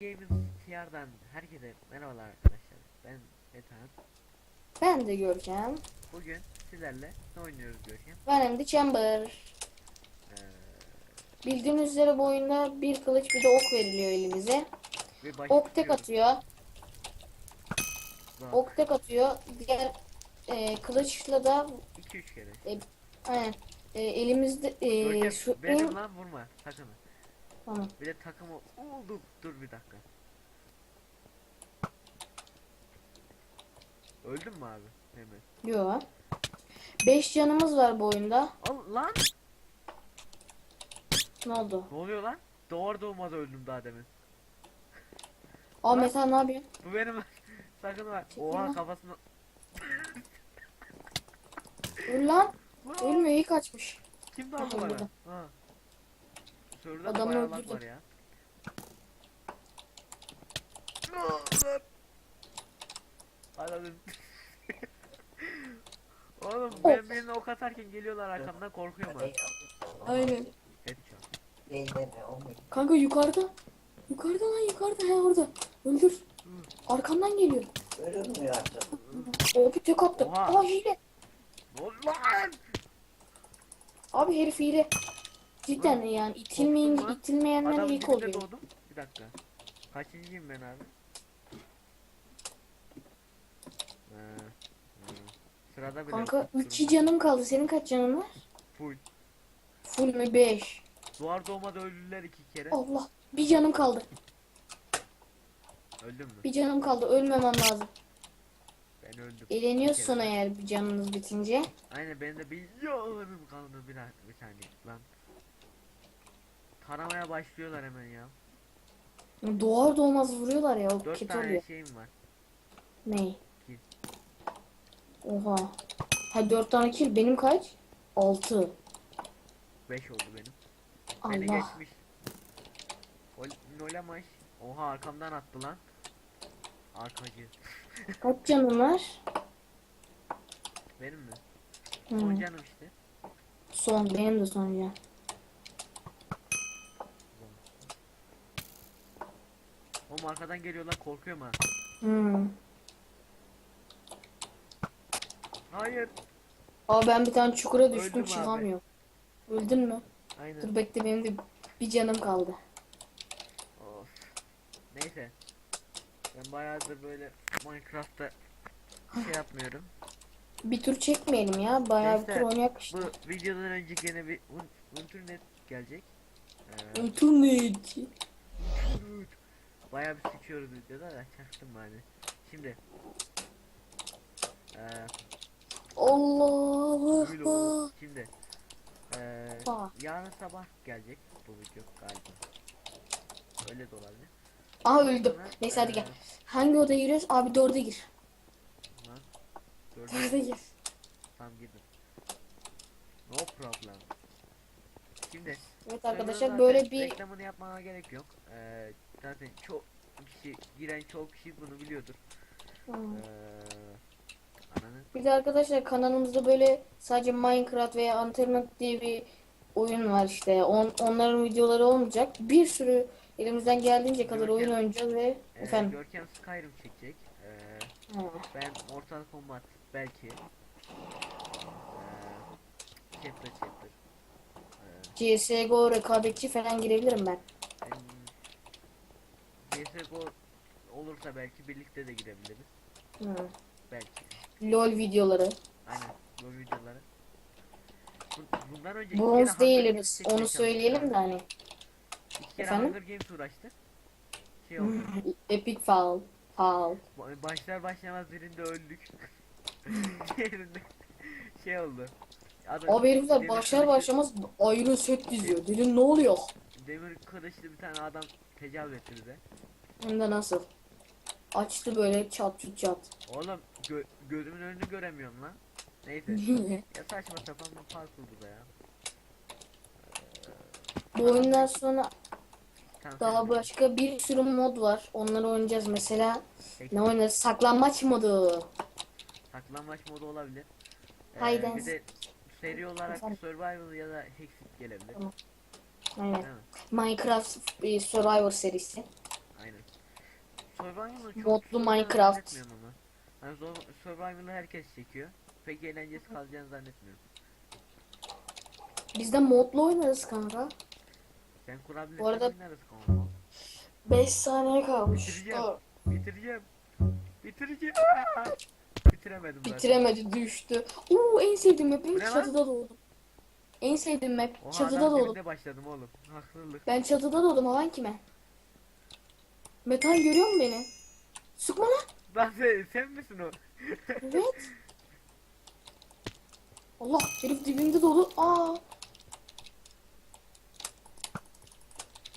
Games TR'dan herkese merhabalar arkadaşlar. Ben Metan. Ben de Görkem. Bugün sizlerle ne oynuyoruz Görkem? Benim de Chamber. Ee, Bildiğiniz üzere bu oyunda bir kılıç bir de ok veriliyor elimize. Ok tek atıyor. Bak, Ok tek atıyor. Diğer e, kılıçla da 2-3 kere. aynen, e, elimizde e, Görkem şu benim en lan vurma sakın. Tamam. Bir de takımı oldu. Dur bir dakika. Öldün mü abi? Hemen. Yo. 5 canımız var bu oyunda. Al lan. Ne oldu? Ne oluyor lan? Doğar doğmaz öldüm daha demin. Aa Meta ne yapıyor? Bu benim. sakın var. Çekil Oha lan. kafasına. Öl. Lan! Ölmüyor iyi kaçmış. Kim daldı Aha, bana? burada. Ha. Sörde Adamı bayağı lag öldürdüm. var ya. Anladım. Oğlum ben birine ok atarken geliyorlar arkamdan korkuyorum ha. Aynen. Headshot. Kanka yukarıda. Yukarıda lan yukarıda he orada. Öldür. Arkamdan geliyor. O bir tek attı. Oha. Aa hile. Ne oldu lan? Abi herif hile. Cidden yani itilmeyin, lan. itilmeyenler Adam ilk dibinde oluyor. doğdum. Bir dakika. Kaçıncıyım ben abi? Ha, ha. Sırada bile Kanka tutturum 2 ben. canım kaldı. Senin kaç canın var? Full. Full mü 5? Doğar doğmadı öldüler iki kere. Allah. Bir canım kaldı. Öldün mü? Bir canım kaldı. Ölmemem lazım. Ben öldüm. Eleniyorsun Bir kere. eğer bir canınız bitince. Aynen benim de bir yanım kaldı bir, bir saniye lan. Taramaya başlıyorlar hemen ya. Doğar doğmaz vuruyorlar ya. O Dört kötü tane oluyor. şeyim var. Ney? Kill. Oha. Ha 4 tane kill. Benim kaç? 6. Beş oldu benim. Beni Allah. geçmiş. Ol- Nolamaş. Oha arkamdan attı lan. Arkacı. Kaç canın var? Benim mi? Hı. Son canım işte. Son. Benim de son can. Oğlum arkadan geliyorlar korkuyorum ha. Hmm. Hayır. Aa ben bir tane çukura düştüm Öldüm abi. çıkamıyorum. Öldün mü? Aynen. Dur bekle benim de bir canım kaldı. Of. Neyse. Ben bayağıdır böyle Minecraft'ta şey yapmıyorum. Bir tur çekmeyelim ya. Bayağı bir tur oynayak işte. Bu videodan önce gene bir un- internet gelecek. Ee, İnternet. Bayağı bir sıkıyoruz videoda da çaktım hani. Şimdi. Ee, Allah Allah. Şimdi. Ee, yarın sabah gelecek bu video galiba. Öyle de olabilir. Aha öldüm. sonra, Neyse hadi ee, gel. Hangi odaya giriyoruz? Abi dörde gir. Lan. Dörde Dörde gir. tam gidin. No problem. Şimdi Evet arkadaşlar zaten böyle bir reklamını yapmana gerek yok. Ee, zaten çok kişi giren çok kişi bunu biliyordur. Hmm. Ee, ananı bir de arkadaşlar kanalımızda böyle sadece Minecraft veya Internet diye bir oyun var işte. On, onların videoları olmayacak. Bir sürü elimizden geldiğince kadar oyun Görkem. oynayacağız ve Ee, efendim. Görkem Skyrim çekecek. Ee, Ha. ben Mortal Kombat belki. Ee, chapter chapter. CSGO rekabetçi falan girebilirim ben. CSGO olursa belki birlikte de girebiliriz. Hmm. Belki. LOL videoları. Aynen. Bu videoları. Bu- Bundan önce Bronz değiliz. Onu söyleyelim de hani. İki kere Efendim? Hunger Games uğraştık. Şey oldu. Epic. Foul. ba- başlar başlamaz birinde öldük. Şey oldu. Adam, Abi herifler demir başlar başlamaz ayrı set diziyor. Dedim ne oluyor? Demir kılıçlı bir tane adam tecavüz etti bize. Hem de nasıl? Açtı böyle çat çut çat. Oğlum gö gözümün önünü göremiyorum lan. Neyse. ya saçma sapan bir parkur bu da ya. Bu oyundan sonra Tamam, daha sen- başka bir sürü mod var. Onları oynayacağız. Mesela Peki, ne oynarız? Saklanmaç modu. Saklanmaç modu olabilir. Ee, Hide and bir de seri olarak Efendim? survival ya da hexit gelebilir. Tamam. Aynen. Değil mi? Minecraft e, Survivor serisi. Aynen. Survival'ı çok Modlu Minecraft. zannetmiyorum ama. Hani zor, Survival'ı herkes çekiyor. Pek eğlencesi kalacağını zannetmiyorum. Biz de modlu oynarız kanka. Sen kurabilirsen Bu arada- oynarız kanka. 5 saniye kalmış. Bitireceğim. Dur. Bitireceğim. Bitireceğim. Bitiremedim zaten. Bitiremedi düştü. Oo en sevdiğim map benim Bu ne lan? çatıda doğdum. En sevdiğim map Oha çatıda adam doğdum. dibinde başladım oğlum. Haksızlık. Ben çatıda doğdum alan kime? Metal görüyor mu beni? Sıkma lan. Lan sen, sen misin o? Evet. Allah herif dibimde dolu. Aa.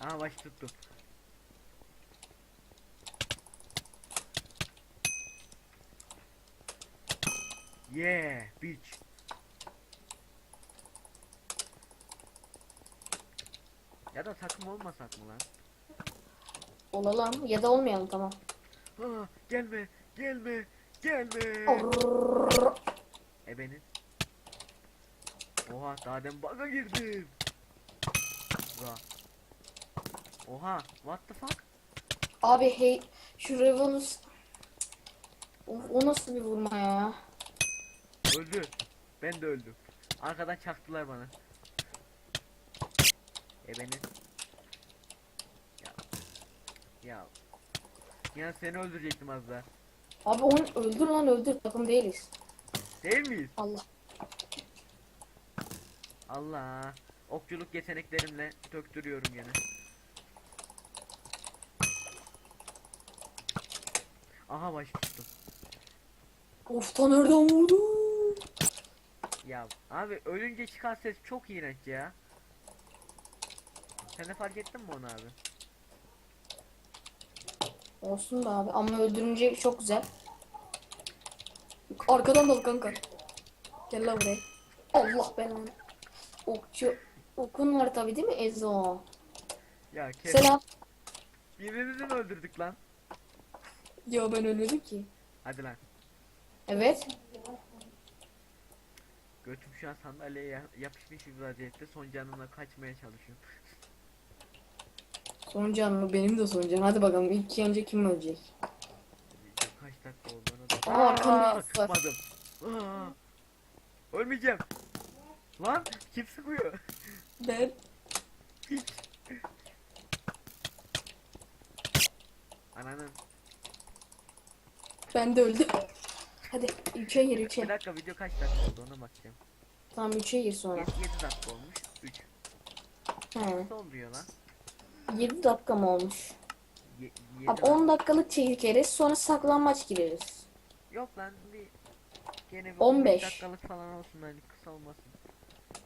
Aha baş tuttum. Yeah, bitch. Ya da takım olmasak mı lan? Olalım ya da olmayalım tamam. Aa, gelme, gelme, gelme. Orrrr. Ebenin. Oha, daha demin bug'a girdim. Oha. Oha, what the fuck? Abi hey şu Revolus. Of, o nasıl bir vurma ya? Öldü. Ben de öldüm. Arkadan çaktılar bana. E beni. Ya. Ya. Ya seni öldürecektim az daha. Abi onu öldür lan öldür takım değiliz. Değil miyiz? Allah. Allah. Okçuluk yeteneklerimle döktürüyorum gene. Aha baş tuttum. Of ta nereden vurdu? Ya abi ölünce çıkan ses çok iğrenç ya. Sen de fark ettin mi onu abi? Olsun da abi ama öldürünce çok güzel. Arkadan dal kanka. Gel lan buraya. Allah belanı. Okçu. Okun var tabi değil mi Ezo? Ya kes. Selam. Birbirimizi mi öldürdük lan? Ya ben ölmedim ki. Hadi lan. Evet. Götüm şu an sandalyeye ya- yapışmış bir vaziyette son canımla kaçmaya çalışıyorum. Son can mı? Benim de son can. Hadi bakalım ilk önce kim ölecek? Kaç dakika oldu ona da. Aa, arkamda. Sıkmadım. Aa, Ölmeyeceğim. Lan kim sıkıyor? Ben. Ananın. Ben de öldüm. Hadi 3'e gir 3'e. Bir dakika video kaç dakika oldu ona bakacağım. Tamam 3'e gir sonra. 7, 7 dakika olmuş. 3. He. Nasıl oluyor lan? 7 dakika mı olmuş? Ye, Abi dakika. 10 dakikalık çekeriz sonra saklanmaç gireriz. Yok lan bir gene bir 15. 15 dakikalık falan olsun hani kısa olmasın.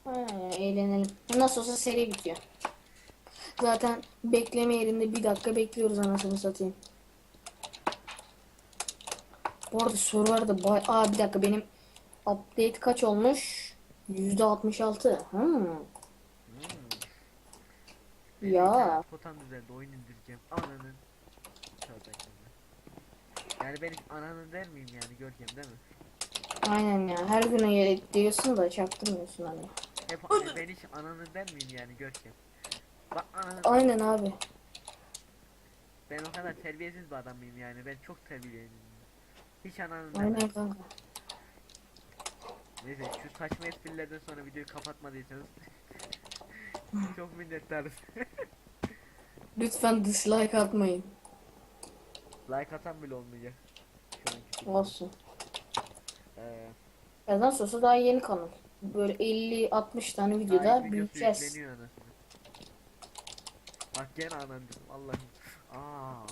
Ha, eğlenelim. Nasıl olsa seri bitiyor. Zaten bekleme yerinde bir dakika bekliyoruz anasını satayım. Bu arada serverda bay... Aa bir dakika benim update kaç olmuş? %66. Hmm. Hmm. Ya. Potam düzeldi oyun indireceğim. Ananın. Yani benim ananın der miyim yani göreceğim değil mi? Aynen ya. Her gün diyorsun da çaktırmıyorsun hani. Hep ben hiç ananın der miyim yani göreceğim. Bak ananın Aynen abi. ben o kadar terbiyesiz bir adam mıyım yani ben çok terbiyeliyim. Hiç. Aynen kanka. Neyse şu saçma esprilerden sonra videoyu kapatmadıysanız çok minnettarız. Lütfen dislike atmayın. like atan bile olmayacak. Şu anki durumda. Olsun. Ee, Ya nasıl olsa daha yeni kanal. Böyle 50-60 tane videoda videosu büyüteceğiz. yükleniyor anasını. Bak gene anandım Allah'ım. Aa.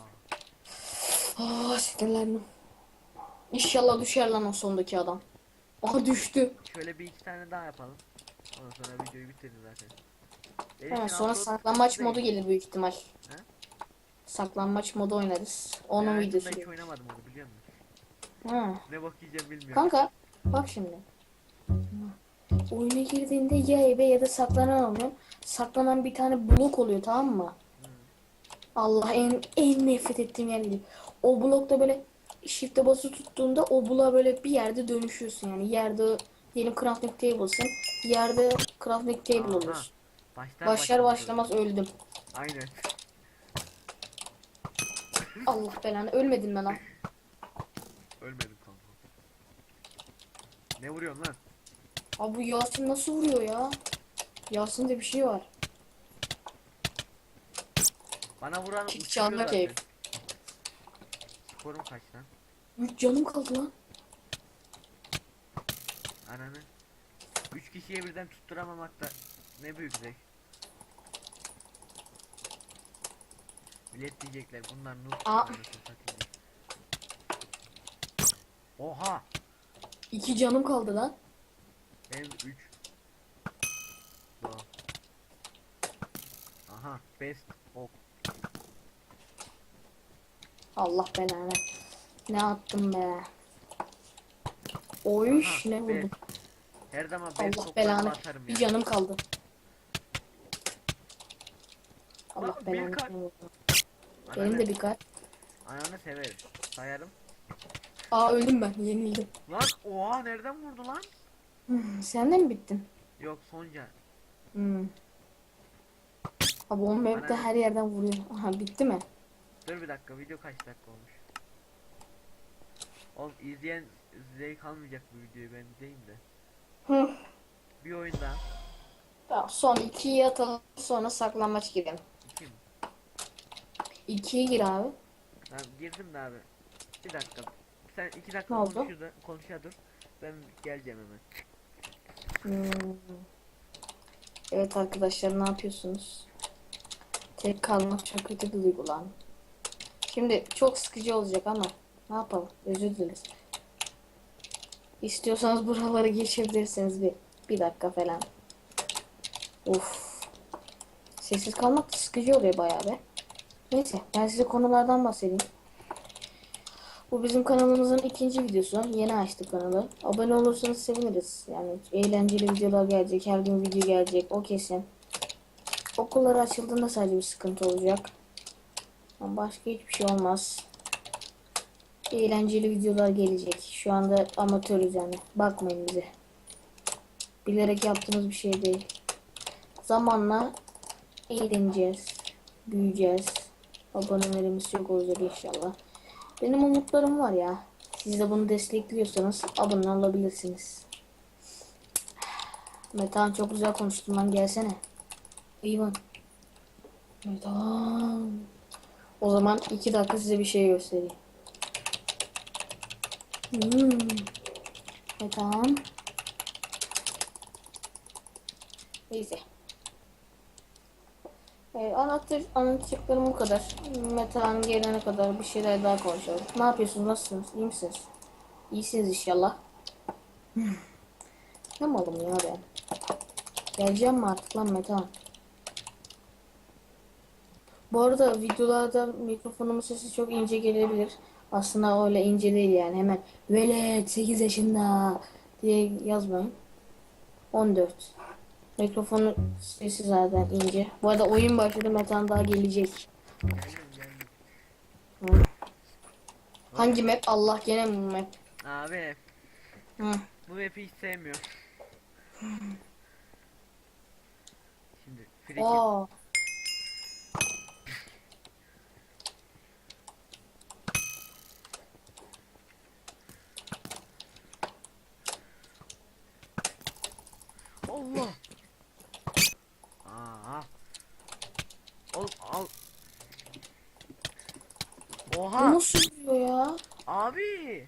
Aa sinirlendim. İnşallah düşer lan o sondaki adam. Aha düştü. Şöyle bir iki tane daha yapalım. Ondan sonra videoyu bitiririz zaten. Benim sonra saklanmaç modu gelir büyük ihtimal. He? Saklanmaç modu oynarız. Ben Onun hayatımda videosu. hiç oynamadım onu biliyor musun? Ha. Ne bak yiyeceğim bilmiyorum. Kanka bak şimdi. Oyuna girdiğinde ya ebe ya da saklanan oluyor. Saklanan bir tane blok oluyor tamam mı? Allah en en nefret ettiğim yer. O blokta böyle shift'e basılı tuttuğunda o bloğa böyle bir yerde dönüşüyorsun yani. Yerde diyelim crafting table'sın. Yerde crafting table Aha. oluyorsun. Başlar Başlar başlamaz öldüm. Aynen. Allah belanı ölmedin mi lan? Ölmedim kanka. Ne vuruyorsun lan? Abi bu Yasin nasıl vuruyor ya? Yasin'de bir şey var. Bana vuran çalma zaten. keyif. Skorum kaç lan? 3 canım kaldı lan. Ananı. Üç kişiye birden tutturamamak da ne büyük zevk. Millet diyecekler bunlar diye. Oha! 2 canım kaldı lan. Benim 3 Aha best ok. Allah belanı. Ne attım be. Oy Aha, ne be. vurdum. Her zaman best Allah belanı. atarım Bir ya. canım kaldı. Allah bir belanı. Benim de bir kalp. Ananı severim. Sayarım. Aa öldüm ben. Yenildim. Lan oha nereden vurdu lan? Hmm, Sen de mi bittin? Yok sonca. Hmm. Abi o map'te Bana- her yerden vuruyor. Aha bitti mi? Dur bir dakika video kaç dakika olmuş? Oğlum izleyen zevk almayacak bu videoyu ben diyeyim de. Hı. Bir oyunda Tamam son ikiyi atalım sonra saklanmaç girelim. iki mi? İkiye gir abi. Ben girdim de abi. Bir dakika. Sen iki Ne dakika oldu? konuşuyor da, konuşa dur. Ben geleceğim hemen. Hmm. Evet arkadaşlar ne yapıyorsunuz? Tek kalmak çok kötü bir duygu lan. Şimdi çok sıkıcı olacak ama ne yapalım? Özür dileriz. İstiyorsanız buraları geçebilirsiniz bir, bir dakika falan. Of. Sessiz kalmak sıkıcı oluyor bayağı be. Neyse ben size konulardan bahsedeyim. Bu bizim kanalımızın ikinci videosu. Yeni açtık kanalı. Abone olursanız seviniriz. Yani eğlenceli videolar gelecek. Her gün video gelecek. O kesin. Okullar açıldığında sadece bir sıkıntı olacak. Başka hiçbir şey olmaz. Eğlenceli videolar gelecek. Şu anda amatörüz yani. Bakmayın bize. Bilerek yaptığımız bir şey değil. Zamanla eğleneceğiz. Büyüyeceğiz. Abonelerimiz çok olacak inşallah. Benim umutlarım var ya. Siz de bunu destekliyorsanız abone olabilirsiniz. Metan çok güzel konuştun lan gelsene. İvan. Metan. O zaman iki dakika size bir şey göstereyim. Hmm. Metan. Neyse. Ee, anlatır, anlatacaklarım o kadar. Metehan gelene kadar bir şeyler daha konuşalım. Ne yapıyorsunuz? Nasılsınız? İyi misiniz? İyisiniz inşallah. ne malım ya ben? Geleceğim mi artık lan Metehan? Bu arada videolarda mikrofonumun sesi çok ince gelebilir. Aslında öyle ince değil yani. Hemen velet 8 yaşında diye yazmayın. 14. Mikrofonun sesi zaten ince. Bu arada oyun başladı Metan daha gelecek. Hı. Hangi map? Allah gene mi map? Abi Hı. bu map'i hiç sevmiyorum. Şimdi free. Aa. Allah. Aa. Oğlum al. Bu Oha. nasıl vuruyor ya? Abi.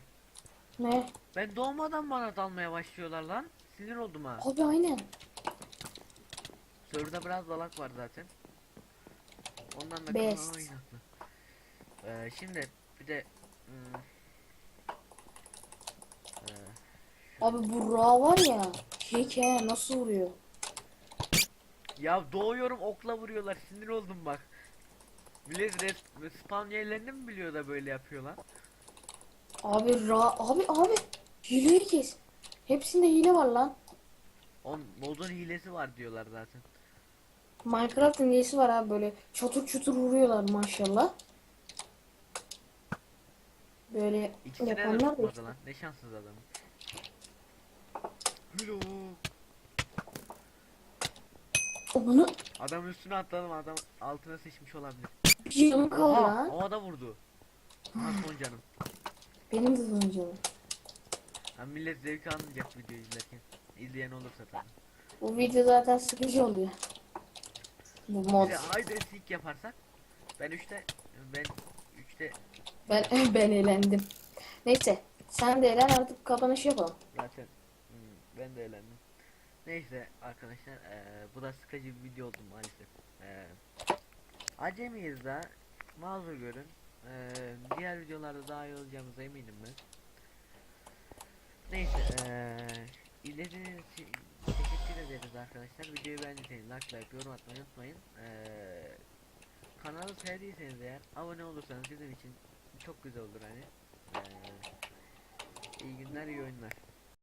Ne? Ben doğmadan bana dalmaya başlıyorlar lan. Sinir oldum ha. Abi aynen. Server'da biraz dalak var zaten. Ondan da Best. Ee, şimdi bir de hmm, ee, Abi bu Ra var ya. He nasıl vuruyor? ya doğuyorum okla vuruyorlar sinir oldum bak. Millet res, spawn yerlerini mi biliyor da böyle yapıyor lan? Abi Ra abi abi hileyi kes. Hepsinde hile var lan. On modun hilesi var diyorlar zaten. Minecraft'ın hilesi var abi böyle çatır çutur vuruyorlar maşallah. Böyle İkisine de yapanlar da tutmadı lan. Ne şanssız adam. Hülo. Onu Adam üstüne atladım adam altına sıçmış olabilir. bir canım kaldı Oha, lan. havada vurdu. Ha son canım. Benim de sonucum. Ha, millet zevk almayacak video izlerken. İzleyen olursa tabii. Bu video zaten sıkıcı oluyor. Bu mod. Bir de haydi sik yaparsak. Ben 3'te ben 3'te Ben ben eğlendim. Neyse. Sen de eğlen artık kapanış yapalım. zaten hmm, ben de eğlendim. Neyse arkadaşlar eee, bu da sıkıcı bir video oldu maalesef. Eee acemiyiz da mazur görün. Eee, diğer videolarda daha iyi olacağımıza eminim ben. Neyse eee izlediğiniz için teşekkür ederiz arkadaşlar. Videoyu beğendiyseniz like, yorum atmayı unutmayın. Eee kanalı sevdiyseniz eğer abone olursanız bizim için çok güzel olur hani. Eee iyi günler, iyi oyunlar.